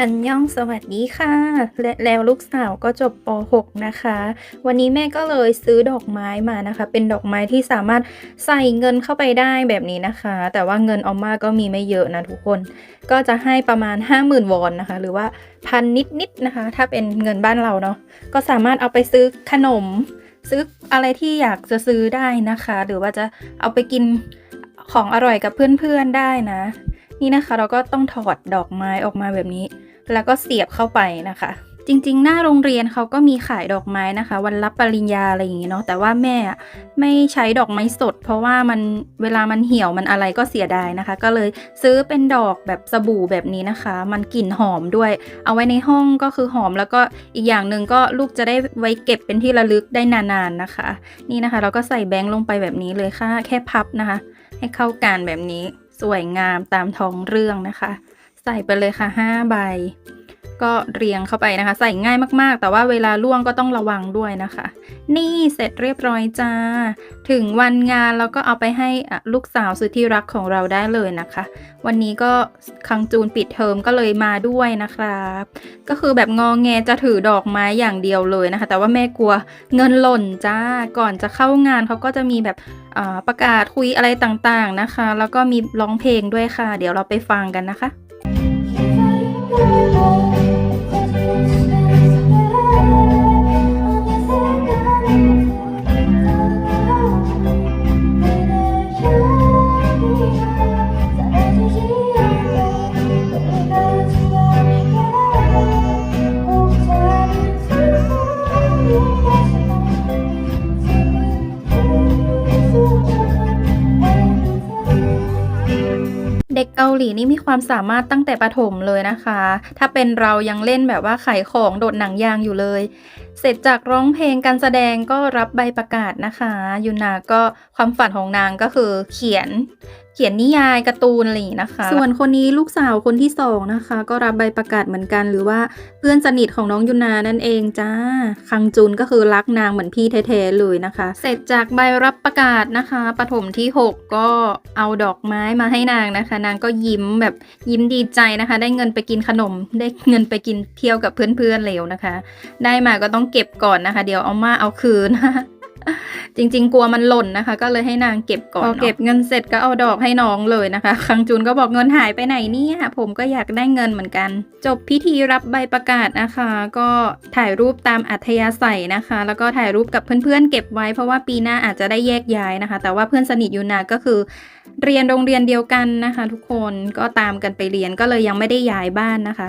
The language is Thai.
อันย่องสวัสดีค่ะ และแล้วลูกสาวก็จบป .6 นะคะ วันนี้แม่ก็เลยซื้อดอกไม้มานะคะ เป็นดอกไม้ที่สามารถใส่เงินเข้าไปได้แบบนี้นะคะ แต่ว่าเงินออมมาก็มีไม่เยอะนะทุกคน ก็จะให้ประมาณ 50,000 วอนนะคะ หรือว่าพันนิดๆนะคะ ถ้าเป็นเงินบ้านเราเนาะ ก็สามารถเอาไปซื้อขนม ซื้ออะไรที่อยากจะซื้อได้นะคะ หรือว่าจะเอาไปกินของอร่อยกับเพื่อนๆได้นะ นี่นะคะเราก็ต้องถอดดอกไม้ออกมาแบบนี้ แล้วก็เสียบเข้าไปนะคะ จริงๆ หน้าโรงเรียนเขาก็มีขายดอกไม้นะคะ วันรับปริญญาอะไรอย่างงี้เนาะแต่ว่าแม่อะไม่ใช้ดอกไม้สด เพราะว่ามันเวลามันเหี่ยวมันอะไรก็เสียดายนะคะ ก็เลยซื้อเป็นดอกแบบสบู่แบบนี้นะคะ มันกลิ่นหอมด้วย เอาไว้ในห้องก็คือหอมแล้วก็อีกอย่างหนึ่งก็ลูกจะได้ไว้เก็บเป็นที่ระลึกได้นานๆนะคะ นี่นะคะ เราก็ใส่แบงค์ลงไปแบบนี้เลยค่ะแค่พับนะคะ ให้เข้ากันแบบนี้สวยงามตามท้องเรื่องนะคะ ใส่ไปเลยค่ะ 5 ใบ ก็เรียงเข้าไปนะคะ ใส่ง่ายมากๆ แต่ว่าเวลาล่วงก็ต้องระวังด้วยนะคะ นี่เสร็จเรียบร้อยจ้า ถึงวันงานเราก็เอาไปให้ลูกสาวสุดที่รักของเราได้เลยนะคะ วันนี้ก็คังจูนปิดเทอมก็เลยมาด้วยนะครับ ก็คือแบบงองแงจะถือดอกไม้อย่างเดียวเลยนะคะ แต่ว่าแม่กลัวเงินหล่นจ้า ก่อนจะเข้างานเขาก็จะมีแบบประกาศคุยอะไรต่างๆนะคะ แล้วก็มีร้องเพลงด้วยค่ะ เดี๋ยวเราไปฟังกันนะคะ ด็กเกาหลีนี่มีความสามารถตั้งแต่ประถมเลยนะคะ ถ้าเป็นเรายังเล่นแบบว่าขายของโดดหนังยางอยู่เลย เสร็จจากร้องเพลงการแสดงก็รับใบประกาศนะคะยูนาก็ความฝันของนางก็คือเขียน ขียนนิยายการ์ตูนอะไรอย่างนี้นะคะ ส่วนคนนี้ลูกสาวคนที่สองนะคะ ก็รับใบประกาศเหมือนกัน หรือว่าเพื่อนสนิทของน้องยุนานั่นเองจ้าคังจุนก็คือรักนางเหมือนพี่แท้ๆเลยนะคะ เสร็จจากใบรับประกาศนะคะปฐมที่ 6 ก็เอาดอกไม้มาให้นางนะคะ นางก็ยิ้มแบบยิ้มดีใจนะคะ ได้เงินไปกินขนม ได้เงินไปกินเที่ยวกับเพื่อนๆเหลวนะคะ ได้มาก็ต้องเก็บก่อนนะคะ เดี๋ยวเอามาเอาคืน จริง ๆ กลัวมันหล่นนะคะ ก็เลยให้นางเก็บก่อนพอเก็บเงินเสร็จก็เอาดอกให้น้องเลยนะคะ คังจูนก็บอกเงินหายไปไหนเนี่ยผมก็อยากได้เงินเหมือนกัน จบพิธีรับใบประกาศนะคะ ก็ถ่ายรูปตามอัธยาศัยนะคะ แล้วก็ถ่ายรูปกับเพื่อนๆเก็บไว้ เพราะว่าปีหน้าอาจจะได้แยกย้ายนะคะ แต่ว่าเพื่อนสนิทยูนาก็คือ เรียนโรงเรียนเดียวกันนะคะ ทุกคนก็ตามกันไปเรียนก็เลยยังไม่ได้ย้ายบ้านนะคะ